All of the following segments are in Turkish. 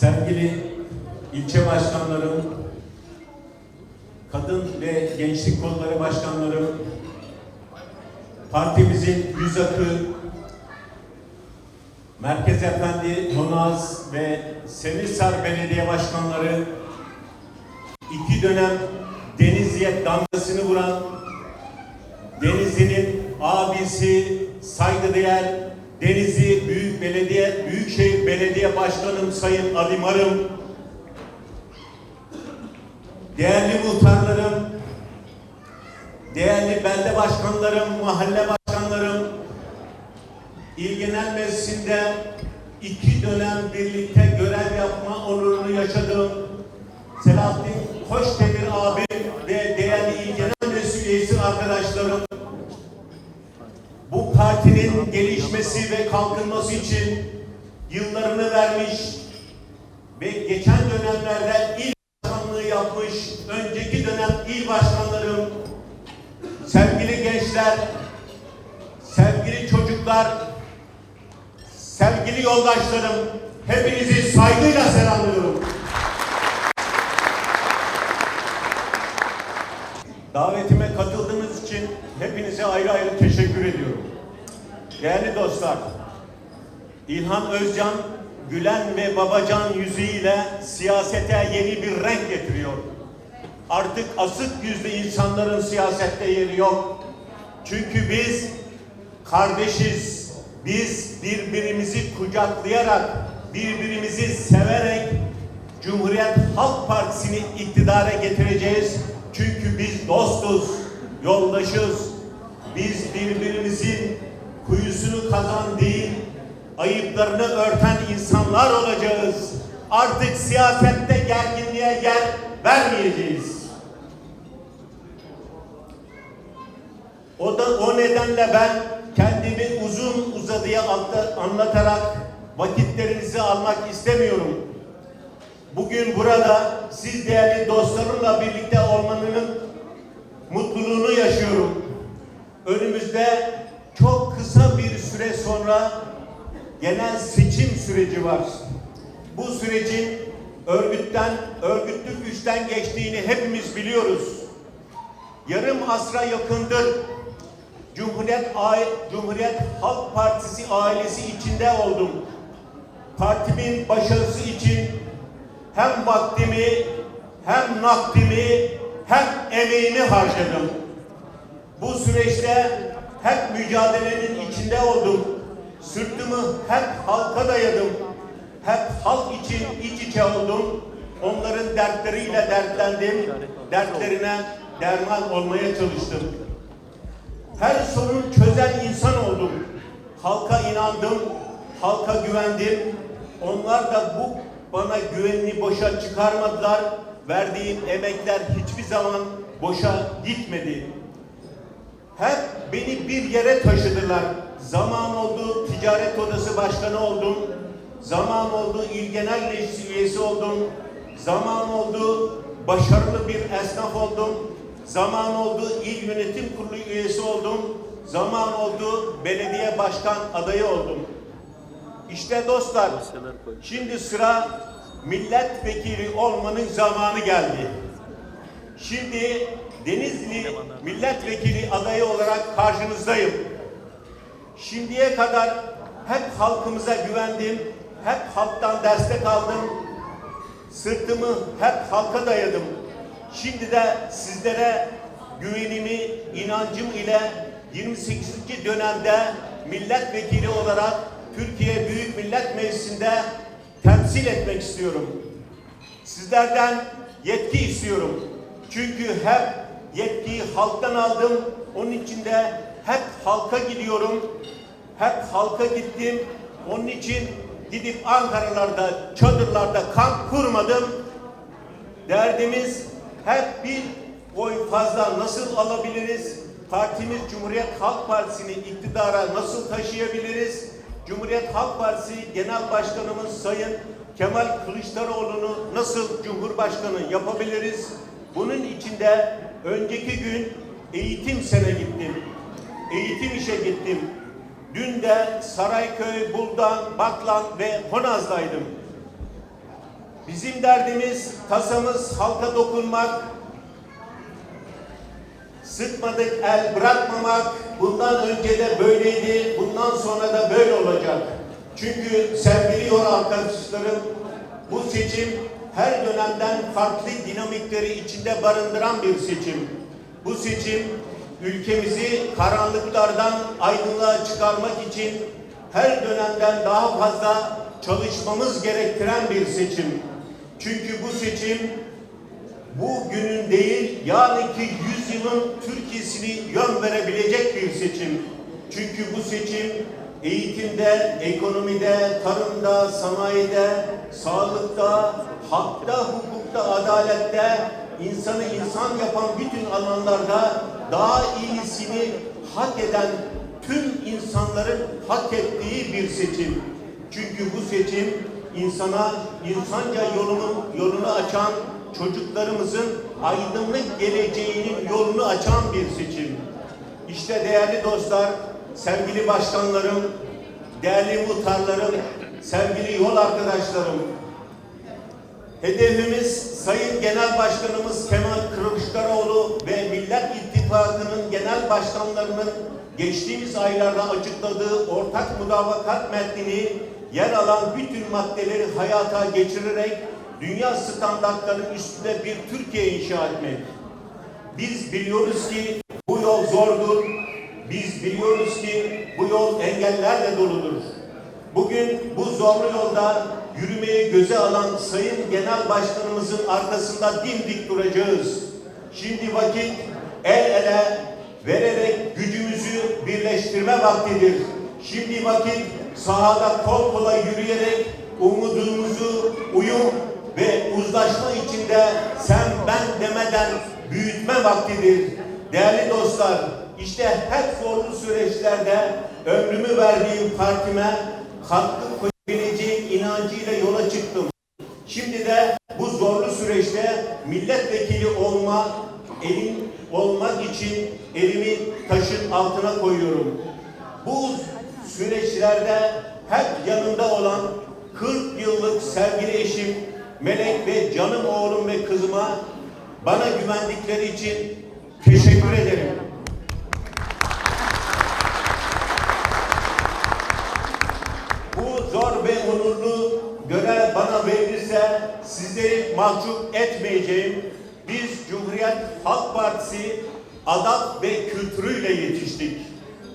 sevgili ilçe başkanlarım, kadın ve gençlik kolları başkanlarım, partimizin yüz akı, Merkez Efendi, Honaz ve Semisar Belediye Başkanları, iki dönem Denizli'ye damgasını vuran Denizli'nin abisi, saygıdeğer Denizli Büyük Belediye, Büyükşehir Belediye Başkanım Sayın Ali Marım, değerli muhtarlarım, değerli belde başkanlarım, mahalle başkanlarım, İl Genel Meclisi'nde iki dönem birlikte görev yapma onurunu yaşadığım Selahattin Koçdemir abi ve değerli İl Genel Meclis üyesi arkadaşlarım, bu partinin gelişmesi ve kalkınması için yıllarını vermiş ve geçen dönemlerde il başkanlığı yapmış önceki dönem il başkanlarım, sevgili gençler, sevgili çocuklar, sevgili yoldaşlarım, hepinizi saygıyla selamlıyorum. Davetime katıldığınız için hepinize ayrı ayrı teşekkür ediyorum. Değerli dostlar, İlhan Özcan, Gülen ve Babacan yüzüyle siyasete yeni bir renk getiriyor. Artık asık yüzlü insanların siyasette yeri yok. Çünkü biz kardeşiz. Biz birbirimizi kucaklayarak, birbirimizi severek Cumhuriyet Halk Partisi'ni iktidara getireceğiz. Çünkü biz dostuz, yoldaşız. Biz birbirimizin kuyusunu kazan değil, ayıplarını örten insanlar olacağız. Artık siyasette gerginliğe yer vermeyeceğiz. O da o nedenle ben kendimi uzun uzadıya anla- anlatarak vakitlerinizi almak istemiyorum. Bugün burada siz değerli dostlarımla birlikte olmanın mutluluğunu yaşıyorum. Önümüzde çok kısa bir süre sonra genel seçim süreci var. Bu sürecin örgütten, örgütlü güçten geçtiğini hepimiz biliyoruz. Yarım asra yakındır Cumhuriyet, Cumhuriyet Halk Partisi ailesi içinde oldum. Partimin başarısı için hem vaktimi, hem nakdimi, hem emeğimi harcadım. Bu süreçte hep mücadelenin içinde oldum. Sırtımı hep halka dayadım. Hep halk için iç içe oldum. Onların dertleriyle dertlendim. Dertlerine derman olmaya çalıştım. Her sorun çözen insan oldum. Halka inandım, halka güvendim. Onlar da bu bana güvenini boşa çıkarmadılar. Verdiğim emekler hiçbir zaman boşa gitmedi. Hep beni bir yere taşıdılar. Zaman oldu ticaret odası başkanı oldum. Zaman oldu il genel meclis üyesi oldum. Zaman oldu başarılı bir esnaf oldum. Zaman oldu il yönetim kurulu üyesi oldum. Zaman oldu belediye başkan adayı oldum. İşte dostlar, şimdi sıra milletvekili olmanın zamanı geldi. Şimdi Denizli milletvekili adayı olarak karşınızdayım. Şimdiye kadar hep halkımıza güvendim, hep halktan destek aldım, sırtımı hep halka dayadım. Şimdi de sizlere güvenimi, inancım ile 28. dönemde milletvekili olarak Türkiye Büyük Millet Meclisi'nde temsil etmek istiyorum. Sizlerden yetki istiyorum. Çünkü hep yetkiyi halktan aldım. Onun için de hep halka gidiyorum. Hep halka gittim. Onun için gidip Ankara'larda, çadırlarda kamp kurmadım. Derdimiz hep bir oy fazla nasıl alabiliriz? Partimiz Cumhuriyet Halk Partisi'ni iktidara nasıl taşıyabiliriz? Cumhuriyet Halk Partisi Genel Başkanımız Sayın Kemal Kılıçdaroğlu'nu nasıl Cumhurbaşkanı yapabiliriz? Bunun içinde önceki gün eğitim sene gittim. Eğitim işe gittim. Dün de Sarayköy, Buldan, Baklan ve Honaz'daydım. Bizim derdimiz, tasamız halka dokunmak, sıkmadık el bırakmamak. Bundan önce de böyleydi, bundan sonra da böyle olacak. Çünkü sevgili yol arkadaşlarım, bu seçim her dönemden farklı dinamikleri içinde barındıran bir seçim. Bu seçim ülkemizi karanlıklardan aydınlığa çıkarmak için her dönemden daha fazla çalışmamız gerektiren bir seçim. Çünkü bu seçim bugünün değil yarınki yüzyılın Türkiye'sini yön verebilecek bir seçim. Çünkü bu seçim eğitimde, ekonomide, tarımda, sanayide, sağlıkta, hakta, hukukta, adalette, insanı insan yapan bütün alanlarda daha iyisini hak eden tüm insanların hak ettiği bir seçim. Çünkü bu seçim insana insanca yolunu, yolunu açan çocuklarımızın aydınlık geleceğinin yolunu açan bir seçim. İşte değerli dostlar, sevgili başkanlarım, değerli muhtarlarım, sevgili yol arkadaşlarım, Hedefimiz Sayın Genel Başkanımız Kemal Kılıçdaroğlu ve Millet İttifakı'nın genel başkanlarının geçtiğimiz aylarda açıkladığı ortak mutabakat metnini yer alan bütün maddeleri hayata geçirerek dünya standartlarının üstünde bir Türkiye inşa etmek. Biz biliyoruz ki bu yol zordur. Biz biliyoruz ki bu yol engellerle doludur. Bugün bu zorlu yolda yürümeyi göze alan Sayın Genel Başkanımızın arkasında dimdik duracağız. Şimdi vakit el ele vererek gücümüzü birleştirme vaktidir. Şimdi vakit sahada kol kola yürüyerek umudumuzu uyum ve uzlaşma içinde sen ben demeden büyütme vaktidir. Değerli dostlar, işte hep zorlu süreçlerde ömrümü verdiğim partime katkı Şimdi de bu zorlu süreçte milletvekili olma, elim olmak için elimi taşın altına koyuyorum. Bu süreçlerde hep yanında olan 40 yıllık sevgili eşim Melek ve canım oğlum ve kızıma bana güvendikleri için teşekkür ederim. Sizleri mahcup etmeyeceğim. Biz Cumhuriyet Halk Partisi adat ve kültürüyle yetiştik.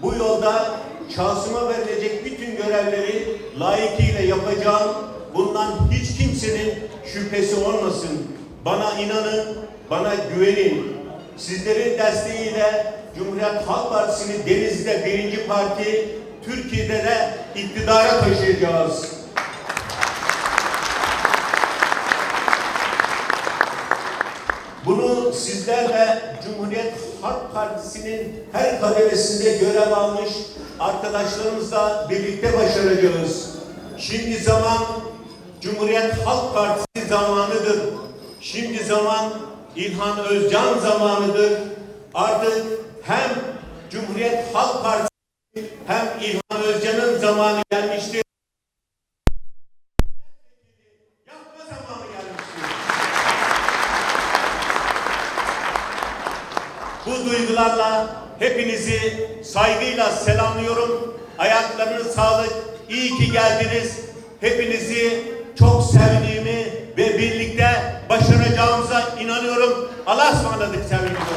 Bu yolda şahsıma verilecek bütün görevleri layıkıyla yapacağım. Bundan hiç kimsenin şüphesi olmasın. Bana inanın, bana güvenin. Sizlerin desteğiyle Cumhuriyet Halk Partisi'ni Denizli'de birinci parti, Türkiye'de de iktidara taşıyacağız. Bunu sizlerle Cumhuriyet Halk Partisi'nin her kademesinde görev almış arkadaşlarımızla birlikte başaracağız. Şimdi zaman Cumhuriyet Halk Partisi zamanıdır. Şimdi zaman İlhan Özcan zamanıdır. Artık hem Cumhuriyet Halk Partisi hem İlhan Özcan'ın zamanı gelmiştir. Duygularla hepinizi saygıyla selamlıyorum. Ayaklarınız sağlık. İyi ki geldiniz. Hepinizi çok sevdiğimi ve birlikte başaracağımıza inanıyorum. Allah'a ısmarladık sevgili.